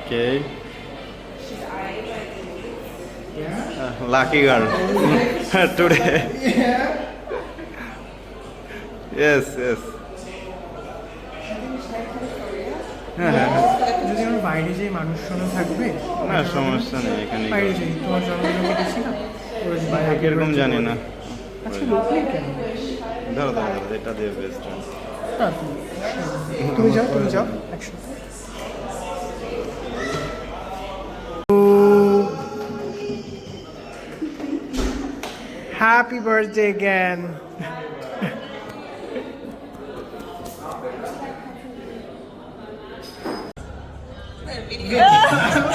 Okay. Yeah. Uh, lucky girl today. Yeah. yes, yes. যদি আমার বাইরে যে মানুষজন শোনা থাকবে না সমস্যা নেই এখানে বাইরে যাই তোমার জন্মদিন কেটেছি না কীরকম জানি না আচ্ছা লোক কেন ধরো ধরো এটা দিয়ে বেস্ট না, তুমি- তুমি যাও তুমি যাও একসাথে Happy birthday again. okay. Because it